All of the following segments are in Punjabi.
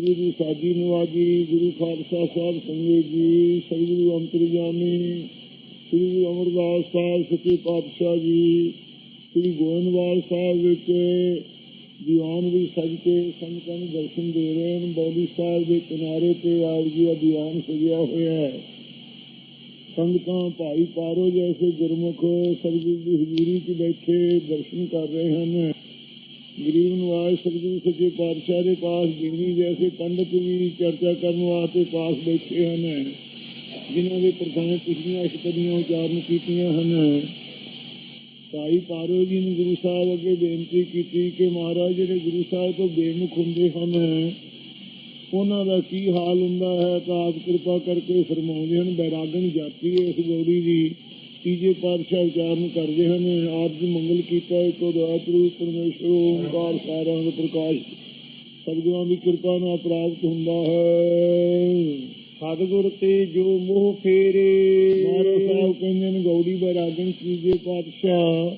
ਗੁਰੂ ਦੀ ਸਾਜੀ ਨਵਾਜੀ ਗੁਰੂ ਖਾਲਸਾ ਸਾਹਿਬ ਸੰਗਤ ਜੀ, ਸ੍ਰੀ ਅੰਤਰਜਾਮੀ, ਸ੍ਰੀ ਅਮਰਦਾਸ ਸਾਹਿਬ ਸੱਚੇ ਪਾਤਸ਼ਾਹ ਜੀ, ਸ੍ਰੀ ਗੋਇੰਦਵਾਲ ਸਾਹਿਬ ਵਿੱਚ ਦੀਵਾਨ ਵੀ ਸਜ ਕੇ ਸੰਗਤਾਂ ਨੂੰ ਦਰਸ਼ਨ ਦੇ ਰਹੇ ਹਨ। ਬੌਲੀ ਸਾਹਿਬ ਦੇ ਕਿਨਾਰੇ ਤੇ ਆਪ ਜੀ ਦਾ ਦੀਵਾਨ ਸਜਿਆ ਹੋਇਆ ਹੈ। ਸੰਗਤਾਂ ਭਾਈ ਪਾਰੋ ਜੈਸੇ ਗੁਰਮੁਖ ਸਤਿਗੁਰੂ ਦੀ ਹਜ਼ੂਰੀ 'ਚ ਬੈਠੇ ਦਰਸ਼ਨ ਕਰ ਰਹੇ ਹਨ। ਗਰੀਬ ਨਵਾਜ ਸਤਿਗੁਰੂ ਸੱਚੇ ਪਾਤਸ਼ਾਹ ਦੇ ਪਾਸ ਗਿਰਵੀ ਜੈਸੇ ਪੰਡਤ ਵੀ ਚਰਚਾ ਕਰਨ ਵਾਸਤੇ ਪਾਸ ਬੈਠੇ ਹਨ, ਜਿਨ੍ਹਾਂ ਦੇ ਪ੍ਰਥਮ ਪਿਛਲੀਆਂ ਅਸ਼ਟਪਦੀਆਂ ਉਚਾਰਨ ਕੀਤੀਆਂ ਹਨ, ਭਾਈ ਪਾਰੋ ਜੀ ਨੇ ਗੁਰੂ ਸਾਹਿਬ ਅੱਗੇ ਬੇਨਤੀ ਕੀਤੀ ਕਿ ਮਹਾਰਾਜ ਜਿਹੜੇ ਗੁਰੂ ਸਾਹਿਬ ਤੋਂ ਬੇਮੁਖ ਹੁੰਦੇ ਹਨ, ਉਹਨਾਂ ਦਾ ਕੀ ਹਾਲ ਹੁੰਦਾ ਹੈ ਤਾਂ ਆਪ ਕਿਰਪਾ ਕਰਕੇ ਫਰਮਾਉਂਦੇ ਹਨ ਬੈਰਾਗਨ ਜਾਤੀ ਹੈ ਇਸ ਗੌੜੀ ਦੀ ਤੀਜੇ ਪਾਤਸ਼ਾਹ ਉਚਾਰਨ ਕਰਦੇ ਹਨ ਆਪ ਜੀ ਮੰਗਲ ਕੀਤਾ ਇੱਕੋ ਦਾਤਰੂ ਪਰਮੇਸ਼ਰ ਓੰਕਾਰ ਸਾਰਾਂ ਦਾ ਪ੍ਰਕਾਸ਼। ਸਤਿਗੁਰਾਂ ਦੀ ਕਿਰਪਾ ਨਾਲ ਪ੍ਰਾਪਤ ਹੁੰਦਾ ਹੈ। ਸਤਿਗੁਰ ਤੇ ਜੋ ਮੋਹ ਫੇਰੇ। ਮਹਾਰਾਜ ਸਾਹਿਬ ਕਹਿੰਦੇ ਨੇ ਗੌੜੀ ਬੈਰਾਗਨ ਤੀਜੇ ਪਾਤਸ਼ਾਹ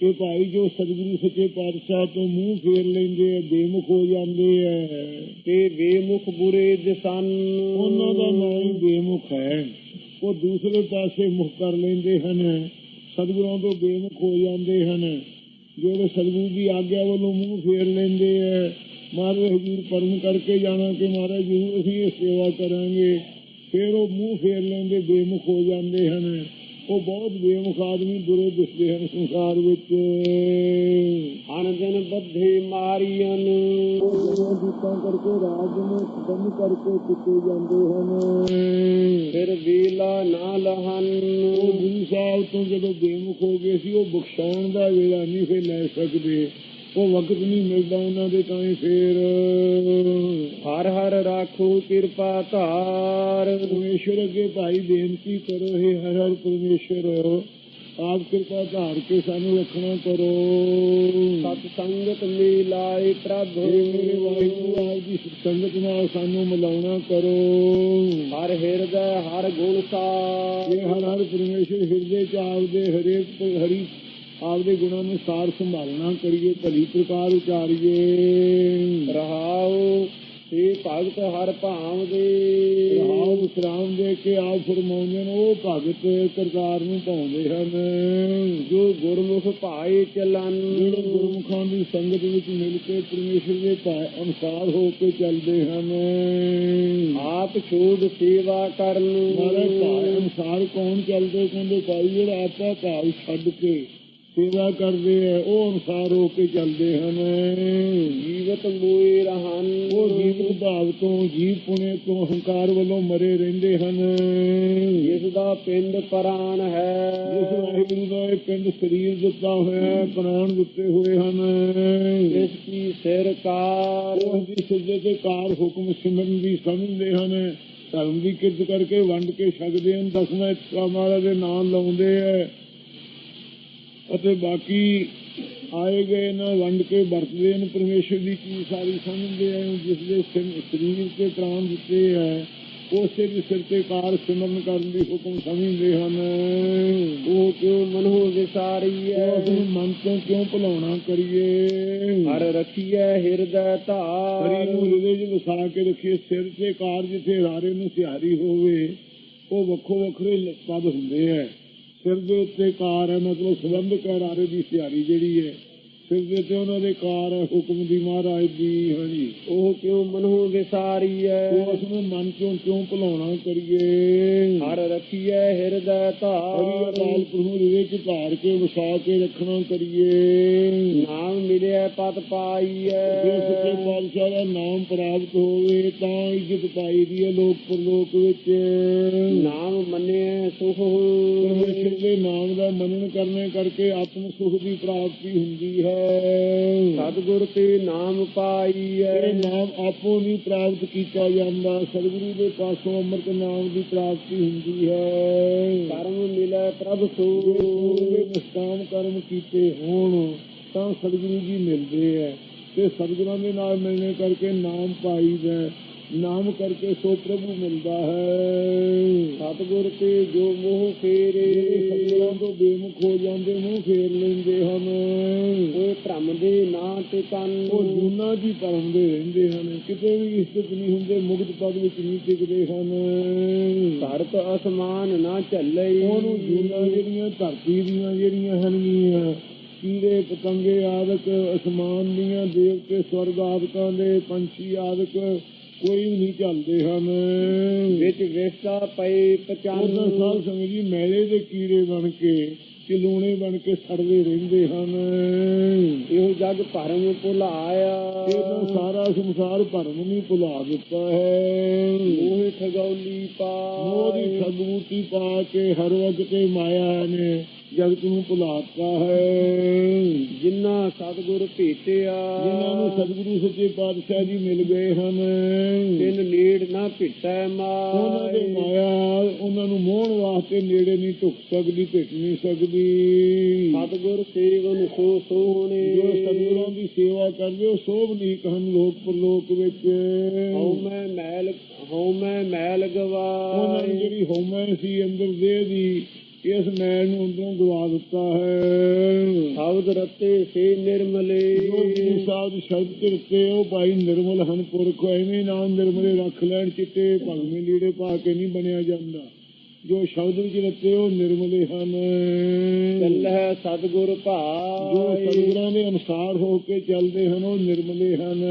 ਕਿ ਭਾਈ ਜੋ ਸਤਿਗੁਰੂ ਸੱਚੇ ਪਾਤਸ਼ਾਹ ਤੋਂ ਮੂੰਹ ਫੇਰ ਲੈਂਦੇ ਆ ਬੇਮੁਖ ਹੋ ਜਾਂਦੇ ਆ। ਤੇ ਬੇਮੁਖ ਬੁਰੇ ਦਿਸਨ ਉਹਨਾਂ ਦਾ ਨਾਂ ਹੀ ਬੇਮੁਖ ਹੈ। ਉਹ ਦੂਸਰੇ ਪਾਸੇ ਮੁਖ ਕਰ ਲੈਂਦੇ ਹਨ। ਸਤਿਗੁਰਾਂ ਤੋਂ ਬੇਮੁਖ ਹੋ ਜਾਂਦੇ ਹਨ। ਜਿਹੜੇ ਸਤਿਗੁਰੂ ਦੀ ਆਗਿਆ ਵੱਲੋਂ ਮੂੰਹ ਫੇਰ ਲੈਂਦੇ ਆ ਮਹਾਰਾਜ ਹਜ਼ੂਰ ਪਰਮ ਕਰਕੇ ਜਾਣਾ ਕਿ ਮਹਾਰਾਜ ਜੀ ਅਸੀਂ ਇਹ ਸੇਵਾ ਕਰਾਂਗੇ। ਫਿਰ ਉਹ ਮੂੰਹ ਫੇਰ ਲੈਂਦੇ, ਬੇਮੁਖ ਹੋ ਜਾਂਦੇ ਹਨ। ਉਹ ਬਹੁਤ ਬੇਮੁਖ ਆਦਮੀ ਬੁਰੇ ਦਿਸਦੇ ਹਨ ਸੰਸਾਰ ਵਿੱਚ। ਹਨ ਦਿਨ ਬੱਧੇ ਮਾਰੀਆਂ ਉਹ ਦੂਤਾਂ ਕਰਕੇ ਰਾਜ ਨੂੰ ਬੰਦ ਕਰਕੇ ਕੁੱਤੇ ਜਾਂਦੇ ਹਨ। ਫਿਰ ਵੇਲਾ ਨਾ ਲਹਨ। ਉਹ ਗੁਰੂ ਸਾਹਿਬ ਤੋਂ ਜਦੋਂ ਬੇਮੁਖ ਹੋ ਗਏ ਸੀ ਉਹ ਬਖਸ਼ਾਉਣ ਦਾ ਵੇਲਾ ਨਹੀਂ ਫੇ ਲੈ ਸਕਦੇ। ਉਹ ਵਕਤ ਨਹੀਂ ਮਿਲਦਾ ਉਹਨਾਂ ਦੇ ਤਾਂ ਹੀ ਫੇਰ। ਹਰ ਹਰ ਰਾਖੋ ਕਿਰਪਾ ਧਾਰ। ਪਰਮੇਸ਼ਰ ਅੱਗੇ ਭਾਈ ਬੇਨਤੀ ਕਰੋ ਹੈ ਹਰ ਹਰ ਪਰਮੇਸ਼ਰ। ਆਪ ਕਿਰਪਾ ਧਾਰ ਕੇ ਸਾਨੂੰ ਰੱਖਣਾ ਕਰੋ। ਸਤ ਸੰਗਤ ਮਿਲਾਏ ਪ੍ਰਭ ਮੇਰੇ ਵਾਹਿਗੁਰੂ ਆਪ ਦੀ ਸੰਗਤ ਨਾਲ ਸਾਨੂੰ ਮਿਲਾਉਣਾ ਕਰੋ। ਹਰ ਹਿਰਦੈ ਹਰ ਗੁਣ ਸਾਰ ਇਹ ਹਰ ਹਰ ਪਰਮੇਸ਼ਰ ਹਿਰਦੇ ਚ ਆਪਦੇ ਹਰੇਕ ਹਰੀ ਆਪਦੇ ਗੁਣਾਂ ਨੂੰ ਸਾਰ ਸੰਭਾਲਣਾ ਕਰੀਏ ਭਲੀ ਪ੍ਰਕਾਰ ਉਚਾਰੀਏ। ਰਹਾਉ ਤੇ ਭਗਤ ਹਰ ਭਾਵ ਦੇ ਰਹਾਉ ਵਿਸਰਾਮ ਦੇ ਕੇ ਆਪ ਫਰਮਾਉਂਦੇ ਨੇ ਉਹ ਭਗਤ ਕਰਤਾਰ ਨੂੰ ਪਾਉਂਦੇ ਹਨ। ਜੋ ਗੁਰਮੁਖ ਭਾਏ ਚਲਨ। ਜਿਹੜੇ ਗੁਰਮੁਖਾਂ ਦੀ ਸੰਗਤ ਵਿੱਚ ਮਿਲ ਕੇ ਪਰਮੇਸ਼ਰ ਦੇ ਭਾ- ਅਨੁਸਾਰ ਹੋ ਕੇ ਚੱਲਦੇ ਹਨ। ਆਪ ਛੋੜ ਸੇਵਾ ਕਰਨ। ਮਾਰੇ ਭਾਵ ਅਨੁਸਾਰ ਕੌਣ ਚੱਲਦੇ ਕਹਿੰਦੇ ਭਾਈ ਜਿਹੜਾ ਆਪਾ ਭਾਵ ਛੱਡ ਕੇ ਸੇਵਾ ਕਰਦੇ ਆ ਉਹ ਅਨੁਸਾਰ ਹੋ ਕੇ ਚੱਲਦੇ ਹਨ। ਜੀਵਤ ਮੋਏ ਰਹਨ ਉਹ ਜੀਵਤ ਭਾਵ ਤੋਂ ਜੀਵ ਪੁਣੇ ਤੋਂ ਹੰਕਾਰ ਵੱਲੋਂ ਮਰੇ ਰਹਿੰਦੇ ਹਨ। ਜਿਸ ਦਾ ਪਿੰਡ ਪ੍ਰਾਨ ਜਿਸ ਹੈ ਵਾਹਿਗੁਰੂ ਦਾ ਇਹ ਪਿੰਡ ਸਰੀਰ ਦਿੱਤਾ ਹੋਇਆ ਹੈ, ਪ੍ਰਾਣ ਦਿੱਤੇ ਹੋਏ ਹਨ। ਇਸ ਕੀ ਸਿਰਕਾਰ ਉਹ ਦੀ ਸਿੱਧੇ ਤੇ ਕਾਰ ਹੁਕਮ ਸਿਮਰਨ ਦੀ ਸਮਝਦੇ ਹਨ। ਧਰਮ ਦੀ ਕਿਰਤ ਕਰਕੇ ਵੰਡ ਕੇ ਛਕਦੇ ਹਨ। ਦਸਵੇਂ ਮਹਾਰਾਜ ਦੇ ਨਾਮ ਲਾਉਂਦੇ ਆ ਅਤੇ ਬਾਕੀ ਆਏ ਗਏ ਨਾ ਵੰਡ ਕੇ ਵਰਤਦੇ ਹਨ ਪਰਮੇਸ਼ਰ ਦੀ ਚੀਜ਼ ਸਾਰੀ ਸਮਝਦੇ ਆ ਜਿਸ ਦੇ ਸਰੀਰ ਤੇ ਪ੍ਰਾਣ ਦਿੱਤੇ ਹੈ ਉਸੇ ਦੇ ਸਿਰ ਤੇ ਕਾਰ ਸਿਮਰਨ ਕਰਨ ਦੀ ਹੁਕਮ ਸਮਝਦੇ ਹਨ। ਉਹ ਕਿਉ ਮਨੋ ਵਿਸਾਰੀ ਉਸ ਨੂੰ ਹੈ ਮਨ ਤੋਂ ਕਿਉਂ ਭੁਲਾਉਣਾ ਕਰੀਏ? ਹਰ ਰਖੀਐ ਹਿਰਦੈ ਹਰੀ ਧਾਰ ਨੂੰ ਹਿਰਦੇ 'ਚ ਵਸਾ ਕੇ ਰੱਖੀਏ ਸਿਰ ਤੇ ਕਾਰ ਜਿੱਥੇ ਰਾਰੇ ਨੂੰ ਸਿਹਾਰੀ ਹੋਵੇ ਉਹ ਵੱਖੋ ਵੱਖਰੇ ਪਦ ਹੁੰਦੇ ਹੈ ਸਿਰ ਦੇ ਉੱਤੇ ਕਾਰ ਹੈ ਮਤਲਬ ਸੰਬੰਧਕ ਹੈ ਦੀ ਸਿਹਾਰੀ ਜਿਹੜੀ ਹੈ ਸਿਰ ਦੇ ਤੇ ਉਹਨਾਂ ਦੇ ਕਾਰ ਹੈ ਹੁਕਮ ਦੀ ਮਹਾਰਾਜ ਦੀ ਹਾਂਜੀ। ਉਹ ਕਿਉ ਮਨੋ ਵਿਸਾਰੀ ਉਹ ਹੈ ਉਸ ਨੂੰ ਮਨ ਚੋਂ ਕਿਉਂ ਭੁਲਾਉਣਾ ਕਰੀਏ? ਹਰ ਰਖੀਐ ਹਿਰਦੈ ਹਰੀ ਧਾਰ ਅਕਾਲ ਪ੍ਰਭੂ ਹਿਰਦੇ 'ਚ ਧਾਰ ਕੇ ਵਸਾ ਕੇ ਰੱਖਣਾ ਕਰੀਏ। ਨਾਮ ਮਿਲਿਆ ਪਤ ਜੇ ਪਾਈਐ ਸੱਚੇ ਪਾਤਸ਼ਾਹ ਦਾ ਨਾਮ ਪ੍ਰਾਪਤ ਹੋਵੇ ਤਾਂ ਇੱਜ਼ਤ ਪਾਈ ਦੀ ਹੈ ਲੋਕ ਪਰਲੋਕ ਵਿੱਚ। ਨਾਮ ਮੰਨਿਐ ਸੁਖ। ਪਰਮੇਸ਼ਰ ਦੇ ਨਾਮ ਦਾ ਮੰਨਣ ਕਰਨੇ ਕਰਕੇ ਆਤਮ ਸੁਖ ਦੀ ਪ੍ਰਾਪਤੀ ਹੁੰਦੀ ਹੈ। ਸਤਿਗੁਰ ਤੇ ਨਾਮ ਇਹ ਪਾਈਐ ਨਾਮ ਆਪੋ ਨਹੀਂ ਪ੍ਰਾਪਤ ਕੀਤਾ ਜਾਂਦਾ। ਸਤਿਗੁਰੂ ਦੇ ਪਾਸੋਂ ਅੰਮ੍ਰਿਤ ਨਾਮ ਦੀ ਪ੍ਰਾਪਤੀ ਹੁੰਦੀ ਹੈ। ਕਰਮ ਮਿਲੈ ਪ੍ਰਭ ਜੇ ਪੂਰੇ ਸੋ ਨਿਸ਼ਕਾਮ ਕਰਮ ਕੀਤੇ ਹੋਣ ਤਾਂ ਸਤਿਗੁਰੂ ਜੀ ਮਿਲਦੇ ਹੈ ਤੇ ਸਤਿਗੁਰਾਂ ਦੇ ਨਾਲ ਮਿਲਣੇ ਕਰਕੇ ਨਾਮ ਪਾਈਦਾ ਹੈ। ਨਾਮ ਕਰਕੇ ਸੋ ਪ੍ਰਭੂ ਮਿਲਦਾ ਹੈ। ਸਤਿਗੁਰ ਤੇ ਜੋ ਮੋਹ ਫੇਰੇ ਸਤਿਗੁਰਾਂ ਤੋਂ ਬੇਮੁਖ ਹੋ ਜਾਂਦੇ ਮੂੰਹ ਫੇਰ ਲੈਂਦੇ ਹਨ। ਭ੍ਰਮ ਦੇ ਨਾਂ ਤੇ ਤਨ। ਉਹ ਜੂਨਾ ਜੀ ਪਰਮਦੇ ਰਹਿੰਦੇ ਹਨ। ਕਿਤੇ ਵੀ ਇਸਤਤ ਨਹੀਂ ਹੁੰਦੇ ਮੁਕਤ ਪਦ ਵਿੱਚ ਨਹੀਂ ਟਿਕਦੇ ਹਨ। ਧਰਤ ਅਸਮਾਨ ਨਾ ਝੱਲੇ। ਉਹਨੂੰ ਜੂਨਾ ਜਿਹੜੀਆਂ ਧਰਤੀ ਦੀਆਂ ਜਿਹੜੀਆਂ ਹਨਗੀਆਂ ਕੀੜੇ ਪਤੰਗੇ ਆਦਿਕ ਅਸਮਾਨ ਦੀਆਂ ਦੇਵਤੇ ਸਵਰਗ ਆਦਿਕਾਂ ਦੇ ਪੰਛੀ ਆਦਿਕ ਕੋਈ ਵੀ ਨਹੀਂ ਚੱਲਦੇ ਹਨ। ਵਿੱਚ ਵਿਸਾ ਪਏ ਪਚਾਨ ਉਹਨਾਂ ਸਾਧ ਸੰਗਤ ਜੀ ਮੈਲੇ ਦੇ ਕੀੜੇ ਬਣ ਕੇ ਚਲੂਣੇ ਬਣ ਕੇ ਸੜਦੇ ਰਹਿੰਦੇ ਹਨ। ਇਹੋ ਜਗ ਭਰਮ ਭੁਲਾਇਆ। ਇਹ ਤਾਂ ਸਾਰਾ ਸੰਸਾਰ ਭਰਮ ਨਹੀਂ ਭੁਲਾ ਦਿੱਤਾ ਹੈ। ਮੋਹ ਠਗੌਲੀ ਪਾ। ਮੋਦੀ ਠਗੂਤੀ ਪਾ ਕੇ ਹਰ ਵਕਤ ਮਾਇਆ ਨੇ ਜਗਤ ਨੂੰ ਭੁਲਾਤਾ ਹੈ। ਜਿਨ੍ਹਾਂ ਸਤਿਗੁਰ ਭੇਟਿਆ ਜਿਨ੍ਹਾਂ ਨੂੰ ਸਤਿਗੁਰੂ ਸੱਚੇ ਪਾਤਸ਼ਾਹ ਜੀ ਮਿਲ ਗਏ ਹਨ। ਤਿੰਨ ਨੀੜ ਨਾ ਭਿਟੈ ਉਹਨਾਂ ਦੇ ਮਾਇ ਮਾਇਆ ਉਹਨਾਂ ਨੂੰ ਮੋਹਣ ਵਾਸਤੇ ਨੇੜੇ ਨਹੀਂ ਢੁੱਕ ਸਕਦੀ ਭਿੱਟ ਨਹੀਂ ਸਕਦੀ। ਸਤਿਗੁਰ ਸੇਵਨ ਸੋ ਸੋਹਣੇ। ਜੋ ਸਤਿਗੁਰਾਂ ਦੀ ਸੇਵਾ ਕਰਦੇ ਉਹ ਸੋਭਨੀਕ ਹਨ ਲੋਕ ਪਰਲੋਕ ਵਿੱਚ। ਹਉ ਮੈਂ ਮੈਲ ਹਉ ਮੈਂ ਮੈਲ ਉਹਨਾਂ ਗਵਾਏ ਨੂੰ ਜਿਹੜੀ ਹਉਮੈ ਸੀ ਅੰਦਰ ਦੇਹ ਦੀ ਇਸ ਮੈਲ ਨੂੰ ਅੰਦਰੋਂ ਗਵਾ ਦਿੱਤਾ ਹੈ। ਸ਼ਬਦ ਰਤੇ ਸੇ ਨਿਰਮਲੇ। ਜੋ ਦੇ ਸ਼ਬਦ ਚਿਰਤੇ ਉਹ ਭਾਈ ਨਿਰਮਲ ਹਨ ਪੁਰਖ ਐਵੇਂ ਨਾਮ ਨਿਰਮਲੇ ਰੱਖ ਲੈਣ ਚਿੱਟੇ ਭਗਵੇਂ ਲੀੜੇ ਪਾ ਕੇ ਨਹੀਂ ਬਣਿਆ ਜਾਂਦਾ। ਜੋ ਸ਼ਬਦ ਵਿੱਚ ਰਤੇ ਉਹ ਨਿਰਮਲੇ ਹਨ। ਚੱਲੈ ਸਤਿਗੁਰ ਜੋ ਭਾਈ ਸਤਿਗੁਰਾਂ ਦੇ ਅਨੁਸਾਰ ਹੋ ਕੇ ਚੱਲਦੇ ਹਨ ਉਹ ਨਿਰਮਲੇ ਹਨ।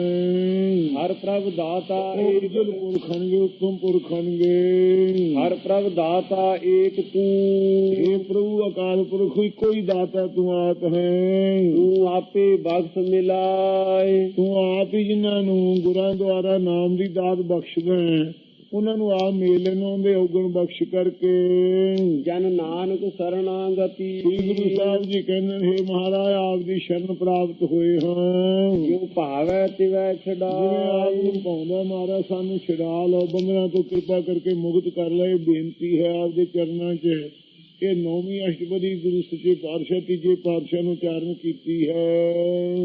ਹਰ ਪ੍ਰਭ ਦਾਤਾ ਉਜਲ ਪੁਰਖਣਗੇ ਉੱਤਮ ਪੁਰਖਣਗੇ ਹਰ ਪ੍ਰਭ ਦਾਤਾ ਏਕ ਤੂੰ। ਇਹ ਪ੍ਰਭੂ ਅਕਾਲ ਪੁਰਖ ਇੱਕੋ ਹੀ ਦਾਤਾ ਤੂੰ ਆਪ ਹੈ। ਤੂੰ ਆਪੇ ਬਖਸ਼ ਮਿਲਾਏ। ਤੂੰ ਆਪ ਹੀ ਜਿਨ੍ਹਾਂ ਨੂੰ ਗੁਰਾਂ ਦੁਆਰਾ ਨਾਮ ਦੀ ਦਾਤ ਬਖਸ਼ਦਾ ਹੈ। ਉਹਨਾਂ ਨੂੰ ਆਪ ਮੇਲੇ ਨੂੰ ਦੇ ਔਗਣ ਬਖਸ਼ ਕਰਕੇ। ਜਨ ਨਾਨਕ ਸਰਣਾਗਤੀ। ਸ੍ਰੀ ਗੁਰੂ ਸਾਹਿਬ ਜੀ ਕਹਿੰਦੇ ਨੇ "ਹੇ ਮਹਾਰਾਜ ਆਪ ਦੀ ਸ਼ਰਨ ਪ੍ਰਾਪਤ ਹੋਏ ਹਾਂ। ਜੋ ਭਾਵੈ ਤਿਵੈ ਜਿਵੇਂ ਆਪ ਨੂੰ ਪਾਉਂਦਾ ਮਹਾਰਾਜ ਸਾਨੂੰ ਛਡਾ ਲਓ। ਬੰਦਨਾ ਤੋਂ ਕਿਰਪਾ ਕਰਕੇ ਮੁਕਤ ਕਰ ਲੈ। ਇਹ ਬੇਨਤੀ ਹੈ ਆਪ ਦੇ ਚਰਨਾਂ 'ਚ। ਇਹ ਨੌਵੀਂ ਅਸ਼ਟਪਦੀ ਗੁਰੂ ਸੱਚੇ ਪਾਤਸ਼ਾਹ ਤੀਜੇ ਪਾਤਸ਼ਾਹ ਨੂੰ ਚਾਰਨ ਕੀਤੀ ਹੈ।